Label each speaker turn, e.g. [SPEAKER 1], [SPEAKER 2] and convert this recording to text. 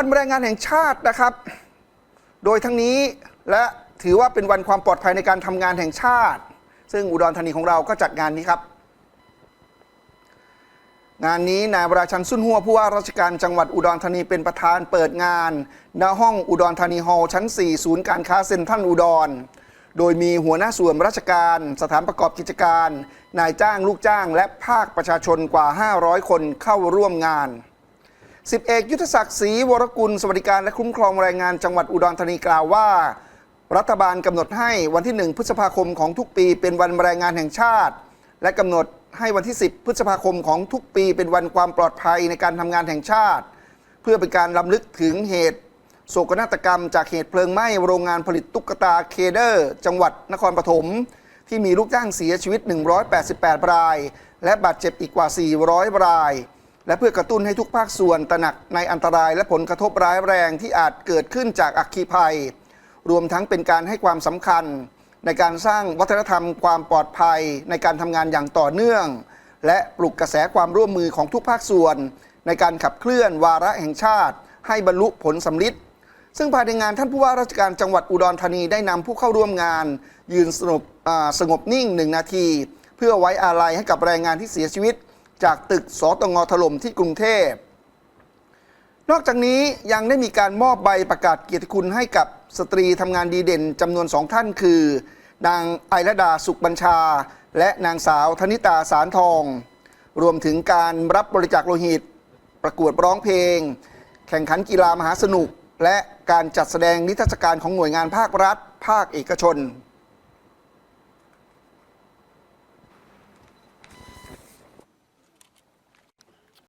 [SPEAKER 1] วันแรงงานแห่งชาตินะครับ โดยทั้งนี้และถือว่าเป็นวันความปลอดภัยในการทำงานแห่งชาติ ซึ่งอุดรธานีของเราก็จัดงานนี้ครับ งานนี้นายวราชันสุนหัวผู้ว่าราชการจังหวัดอุดรธานีเป็นประธานเปิดงานณห้องอุดรธานีฮอลล์ชั้น 4 ศูนย์การค้าเซ็นทรัลอุดร โดยมีหัวหน้าส่วนราชการ สถานประกอบกิจการ นายจ้างลูกจ้าง และภาคประชาชนกว่า 500 คนเข้าร่วมงาน สิบเอกยุทธศักดิ์ศรีวรกุลสวัสดิการและคุ้มครองแรงงานจังหวัดอุดรธานีกล่าวว่า รัฐบาลกำหนดให้วันที่ 1 พฤษภาคมของทุกปีเป็นวันแรงงานแห่งชาติ และกำหนดให้วันที่ 10 พฤษภาคมของทุกปีเป็นวันความปลอดภัยในการทำงานแห่งชาติ เพื่อเป็นการลำลึกถึงเหตุโศกนาฏกรรม จากเหตุเพลิงไหม้โรงงานผลิตตุ๊กตาเคเดอร์ จังหวัดนครปฐมที่มีลูกจ้างเสียชีวิต 188 ราย และบาดเจ็บอีกกว่า 400 ราย และเพื่อกระตุ้นให้ทุกภาคส่วนตระหนักในอันตรายและผลกระทบร้ายแรงที่อาจเกิดขึ้นจากอัคคีภัย รวมทั้งเป็นการให้ความสำคัญ ในการสร้างวัฒนธรรมความปลอดภัยในการทำงานอย่างต่อเนื่อง และปลุกกระแสความร่วมมือของทุกภาคส่วน ในการขับเคลื่อนวาระแห่งชาติ ให้บรรลุผลสำลิดซึ่งภายในงานท่านผู้ว่าราชการจังหวัดอุดรธานีได้นำผู้เข้าร่วมงาน ยืนสงบสงบนิ่งหนึ่งนาที เพื่อไว้อาลัยให้กับแรงงานที่เสียชีวิต จากตึกสตงถล่มที่กรุงเทพ นอกจากนี้ยังได้มีการมอบใบประกาศเกียรติคุณให้กับสตรีทำงานดีเด่นจำนวนสองท่านคือ นางไอรดาสุขบัญชา และนางสาวธนิตาสารทอง รวมถึงการรับบริจาคโลหิต ประกวดร้องเพลง แข่งขันกีฬามหาสนุก และการจัดแสดงนิทรรศการของหน่วยงานภาครัฐ ภาคเอกชน